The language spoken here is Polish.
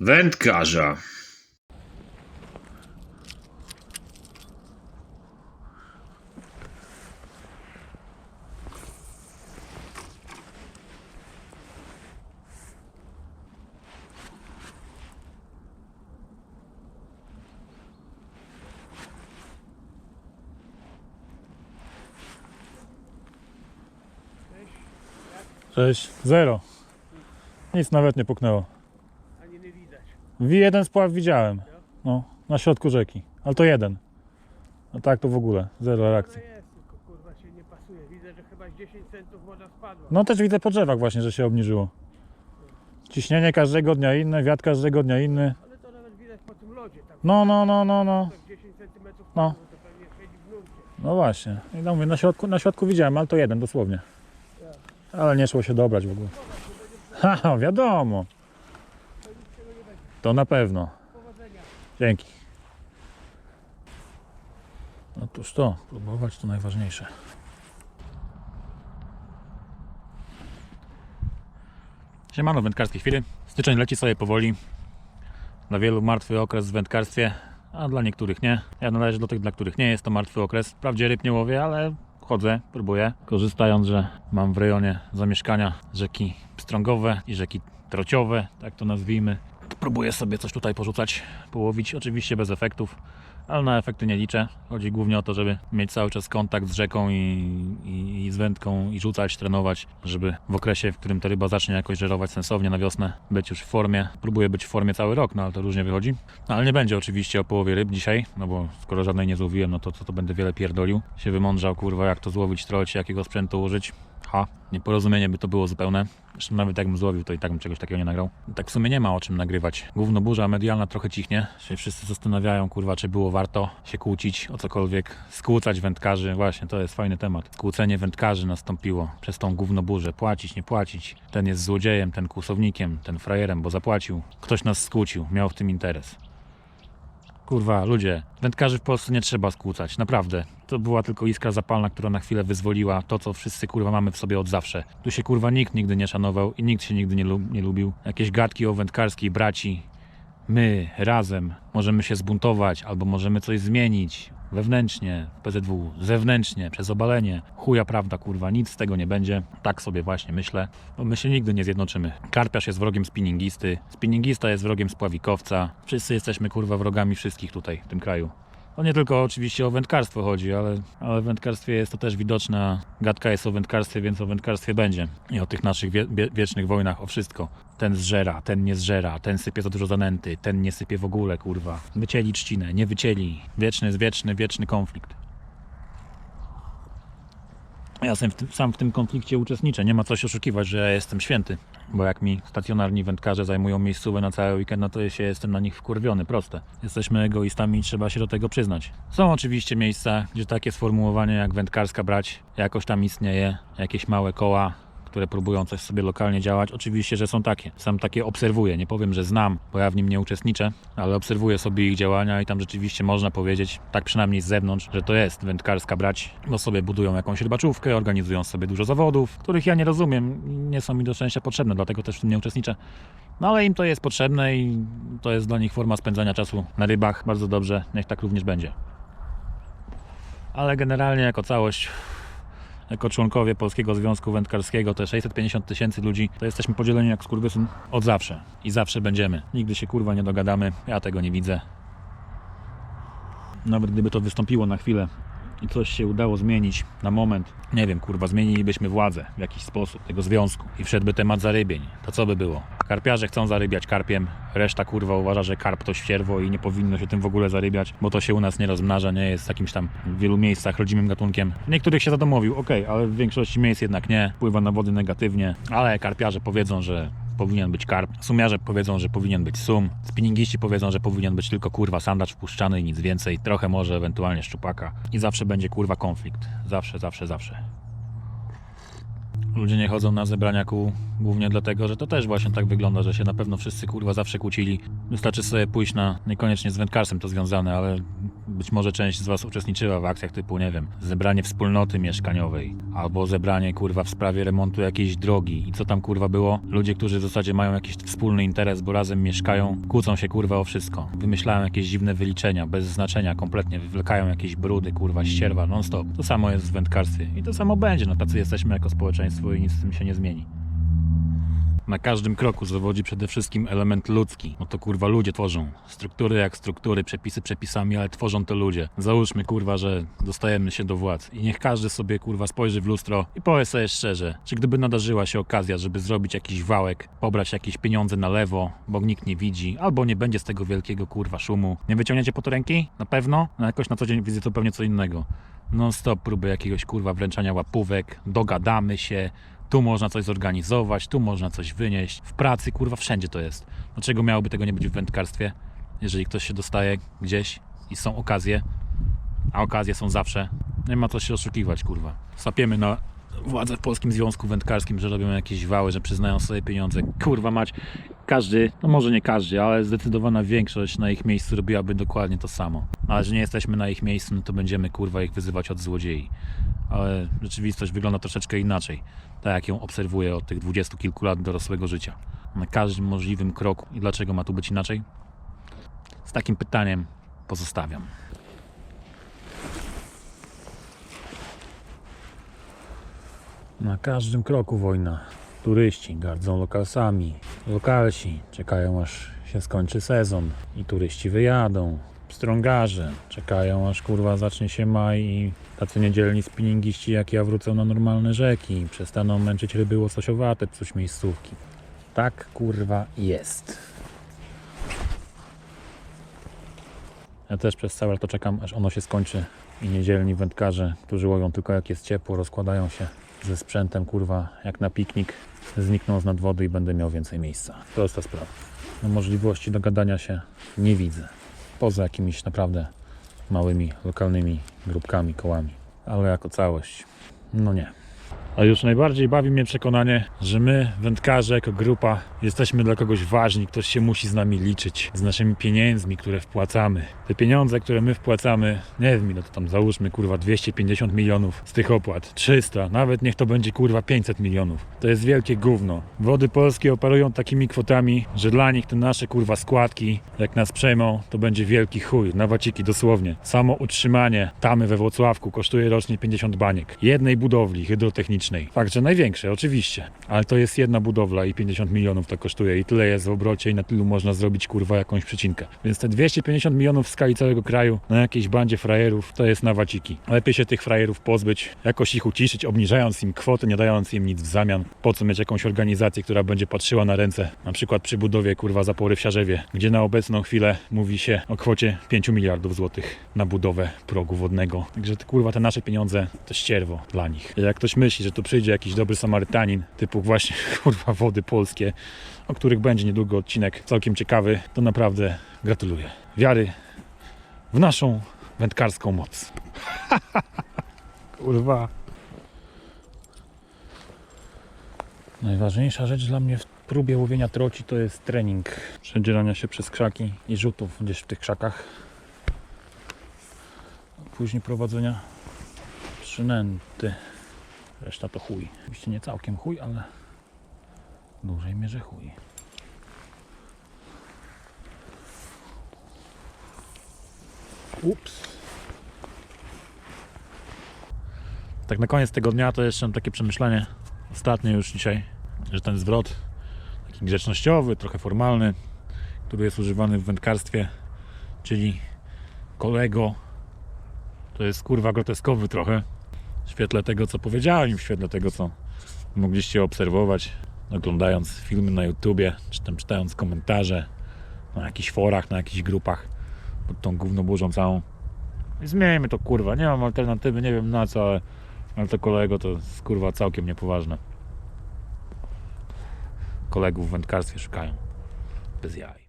Wędkarza. Cześć. Zero. Nic nawet nie puknęło. Ani nie widać. W jeden spław widziałem. No, na środku rzeki. Ale to jeden. No tak to w ogóle. Zero reakcji. jest, tylko kurwa się nie pasuje. Widzę, że chyba z 10 centów woda spadła. No też widzę po drzewach właśnie, że się obniżyło. Ciśnienie każdego dnia inne, wiatr każdego dnia inny. Ale to nawet widać po tym lodzie. No, no, no, no, no. tak 10 centymetrów No. spadło, to pewnie siedzi w nurcie. No właśnie. I no mówię, na środku, na środku widziałem, ale to jeden dosłownie. Ale nie szło się dobrać w ogóle. Ha, wiadomo. To na pewno. Dzięki. Otóż to, próbować to najważniejsze. Siemano, wędkarskie chwile. Styczeń leci sobie powoli. Dla wielu martwy okres w wędkarstwie, a dla niektórych nie. Ja należę do tych, dla których nie jest to martwy okres. Wprawdzie ryb nie łowię, ale chodzę, próbuję. Korzystając, że mam w rejonie zamieszkania rzeki pstrągowe i rzeki trociowe, tak to nazwijmy. Próbuję sobie coś tutaj porzucać, połowić, oczywiście bez efektów, ale na efekty nie liczę. Chodzi głównie o to, żeby mieć cały czas kontakt z rzeką i, i, i z wędką i rzucać, trenować, żeby w okresie, w którym ta ryba zacznie jakoś żerować sensownie na wiosnę, być już w formie. Próbuję być w formie cały rok, no ale to różnie wychodzi. No, ale nie będzie oczywiście o połowie ryb dzisiaj, no bo skoro żadnej nie złowiłem, no to, to, to będę wiele pierdolił. Się wymądrzał, kurwa, jak to złowić, troć, jakiego sprzętu użyć. Ha, nieporozumienie by to było zupełne. Zresztą nawet jakbym złowił, to i tak bym czegoś takiego nie nagrał. Tak w sumie nie ma o czym nagrywać. Główno burza medialna trochę cichnie. Się wszyscy zastanawiają, kurwa, czy było warto się kłócić o cokolwiek. Skłócać wędkarzy. Właśnie, to jest fajny temat. Skłócenie wędkarzy nastąpiło przez tą gówno burzę. Płacić, nie płacić. Ten jest złodziejem, ten kłusownikiem, ten frajerem, bo zapłacił. Ktoś nas skłócił, miał w tym interes. Kurwa, ludzie, wędkarzy w Polsce nie trzeba skłócać, naprawdę. To była tylko iskra zapalna, która na chwilę wyzwoliła to, co wszyscy kurwa mamy w sobie od zawsze. Tu się kurwa nikt nigdy nie szanował i nikt się nigdy nie, lu- nie lubił. Jakieś gadki o wędkarskiej braci. My razem możemy się zbuntować albo możemy coś zmienić wewnętrznie w PZW, zewnętrznie, przez obalenie. Chuja prawda, kurwa, nic z tego nie będzie. Tak sobie właśnie myślę, bo my się nigdy nie zjednoczymy. Karpiarz jest wrogiem spinningisty, spinningista jest wrogiem spławikowca. Wszyscy jesteśmy kurwa wrogami wszystkich tutaj w tym kraju. To nie tylko oczywiście o wędkarstwo chodzi, ale, ale w wędkarstwie jest to też widoczne. Gadka jest o wędkarstwie, więc o wędkarstwie będzie. I o tych naszych wie, wie, wiecznych wojnach, o wszystko. Ten zżera, ten nie zżera, ten sypie za dużo zanęty, ten nie sypie w ogóle, kurwa. Wycięli trzcinę, nie wycięli. Wieczny wieczny, wieczny konflikt. Ja sam w, tym, sam w tym konflikcie uczestniczę. Nie ma co się oszukiwać, że ja jestem święty. Bo jak mi stacjonarni wędkarze zajmują miejscówę na cały weekend, no to się jestem na nich wkurwiony, proste. Jesteśmy egoistami i trzeba się do tego przyznać. Są oczywiście miejsca, gdzie takie sformułowanie jak wędkarska brać jakoś tam istnieje. Jakieś małe koła, które próbują coś sobie lokalnie działać. Oczywiście, że są takie. Sam takie obserwuję. Nie powiem, że znam, bo ja w nim nie uczestniczę, ale obserwuję sobie ich działania i tam rzeczywiście można powiedzieć, tak przynajmniej z zewnątrz, że to jest wędkarska brać, bo sobie budują jakąś rybaczówkę, organizują sobie dużo zawodów, których ja nie rozumiem nie są mi do szczęścia potrzebne, dlatego też w tym nie uczestniczę. No ale im to jest potrzebne i to jest dla nich forma spędzania czasu na rybach. Bardzo dobrze, niech tak również będzie. Ale generalnie jako całość jako członkowie Polskiego Związku Wędkarskiego, te 650 tysięcy ludzi, to jesteśmy podzieleni jak skurwysyn od zawsze. I zawsze będziemy. Nigdy się kurwa nie dogadamy. Ja tego nie widzę. Nawet gdyby to wystąpiło na chwilę i coś się udało zmienić na moment, nie wiem, kurwa, zmienilibyśmy władzę w jakiś sposób tego związku i wszedłby temat zarybień, to co by było? Karpiarze chcą zarybiać karpiem, reszta kurwa uważa, że karp to ścierwo i nie powinno się tym w ogóle zarybiać, bo to się u nas nie rozmnaża, nie jest jakimś tam w wielu miejscach rodzimym gatunkiem. Niektórych się zadomowił, okej, ale w większości miejsc jednak nie, wpływa na wody negatywnie, ale karpiarze powiedzą, że powinien być karp. Sumiarze powiedzą, że powinien być sum. Spinningiści powiedzą, że powinien być tylko kurwa sandacz wpuszczany i nic więcej. Trochę może ewentualnie szczupaka. I zawsze będzie kurwa konflikt. Zawsze, zawsze, zawsze. Ludzie nie chodzą na zebrania kół głównie dlatego, że to też właśnie tak wygląda, że się na pewno wszyscy kurwa zawsze kłócili. Wystarczy sobie pójść na, niekoniecznie z wędkarstwem to związane, ale być może część z was uczestniczyła w akcjach typu, nie wiem, zebranie wspólnoty mieszkaniowej, albo zebranie kurwa w sprawie remontu jakiejś drogi i co tam kurwa było? Ludzie, którzy w zasadzie mają jakiś wspólny interes, bo razem mieszkają, kłócą się kurwa o wszystko. Wymyślają jakieś dziwne wyliczenia, bez znaczenia kompletnie, wywlekają jakieś brudy, kurwa, ścierwa, non stop. To samo jest w wędkarstwie i to samo będzie, no tacy jesteśmy jako społeczeństwo i nic z tym się nie zmieni. Na każdym kroku zawodzi przede wszystkim element ludzki. No to kurwa ludzie tworzą. Struktury jak struktury, przepisy przepisami, ale tworzą to ludzie. Załóżmy kurwa, że dostajemy się do władz i niech każdy sobie kurwa spojrzy w lustro i powie sobie szczerze, czy gdyby nadarzyła się okazja, żeby zrobić jakiś wałek, pobrać jakieś pieniądze na lewo, bo nikt nie widzi, albo nie będzie z tego wielkiego kurwa szumu, nie wyciągniecie po to ręki? Na pewno? No jakoś na co dzień widzę to pewnie co innego. Non stop próby jakiegoś kurwa wręczania łapówek, dogadamy się, tu można coś zorganizować, tu można coś wynieść. W pracy, kurwa, wszędzie to jest. Dlaczego miałoby tego nie być w wędkarstwie? Jeżeli ktoś się dostaje gdzieś i są okazje, a okazje są zawsze, nie ma co się oszukiwać, kurwa. Sapiemy na władze w Polskim Związku Wędkarskim, że robią jakieś wały, że przyznają sobie pieniądze. Kurwa mać, każdy, no może nie każdy, ale zdecydowana większość na ich miejscu robiłaby dokładnie to samo. Ale że nie jesteśmy na ich miejscu, no to będziemy kurwa ich wyzywać od złodziei. Ale rzeczywistość wygląda troszeczkę inaczej, tak jak ją obserwuję od tych dwudziestu kilku lat dorosłego życia. Na każdym możliwym kroku. I dlaczego ma tu być inaczej? Z takim pytaniem pozostawiam. Na każdym kroku wojna. Turyści gardzą lokalsami. Lokalsi czekają aż się skończy sezon i turyści wyjadą. Strągarze czekają aż kurwa zacznie się maj i tacy niedzielni spinningiści jak ja wrócą na normalne rzeki i przestaną męczyć ryby łososiowate psuć miejscówki. Tak kurwa jest. Ja też przez całe lato czekam aż ono się skończy i niedzielni wędkarze, którzy łowią tylko jak jest ciepło, rozkładają się ze sprzętem kurwa jak na piknik, znikną z nad wody i będę miał więcej miejsca. Prosta sprawa. No, możliwości dogadania się nie widzę. Poza jakimiś naprawdę małymi, lokalnymi grupkami, kołami. Ale jako całość, no nie. A już najbardziej bawi mnie przekonanie, że my, wędkarze, jako grupa, jesteśmy dla kogoś ważni, ktoś się musi z nami liczyć, z naszymi pieniędzmi, które wpłacamy. Te pieniądze, które my wpłacamy, nie wiem, no to tam załóżmy kurwa 250 milionów z tych opłat, 300, nawet niech to będzie kurwa 500 milionów. To jest wielkie gówno. Wody polskie operują takimi kwotami, że dla nich te nasze kurwa składki, jak nas przejmą, to będzie wielki chuj, na waciki dosłownie. Samo utrzymanie tamy we Włocławku kosztuje rocznie 50 baniek. Jednej budowli hydrotechnicznej. Fakt, że największej, oczywiście. Ale to jest jedna budowla i 50 milionów to kosztuje i tyle jest w obrocie i na tylu można zrobić kurwa jakąś przycinkę. Więc te 250 milionów w skali całego kraju na jakiejś bandzie frajerów to jest na waciki. Lepiej się tych frajerów pozbyć, jakoś ich uciszyć, obniżając im kwoty, nie dając im nic w zamian. Po co mieć jakąś organizację, która będzie patrzyła na ręce, na przykład przy budowie kurwa zapory w Siarzewie, gdzie na obecną chwilę mówi się o kwocie 5 miliardów złotych na budowę progu wodnego. Także kurwa te nasze pieniądze to ścierwo dla nich. Jak ktoś myśli, że tu przyjdzie jakiś dobry Samarytanin, typu właśnie kurwa wody polskie, o których będzie niedługo odcinek całkiem ciekawy, to naprawdę gratuluję. Wiary w naszą wędkarską moc. kurwa. Najważniejsza rzecz dla mnie w próbie łowienia troci to jest trening. Przedzierania się przez krzaki i rzutów gdzieś w tych krzakach. Później prowadzenia przynęty. Reszta to chuj. Oczywiście nie całkiem chuj, ale w dużej mierze chuj. Ups. Tak na koniec tego dnia to jeszcze mam takie przemyślenie, ostatnie już dzisiaj, że ten zwrot taki grzecznościowy, trochę formalny, który jest używany w wędkarstwie, czyli kolego, to jest kurwa groteskowy trochę w świetle tego, co powiedziałem, w świetle tego, co mogliście obserwować, oglądając filmy na YouTubie, czy tam czytając komentarze na jakichś forach, na jakichś grupach pod tą gównoburzą całą. Zmieńmy to kurwa, nie mam alternatywy, nie wiem na co, ale, ale to kolego to jest kurwa całkiem niepoważne. Kolegów w wędkarstwie szukają. Bez jaj.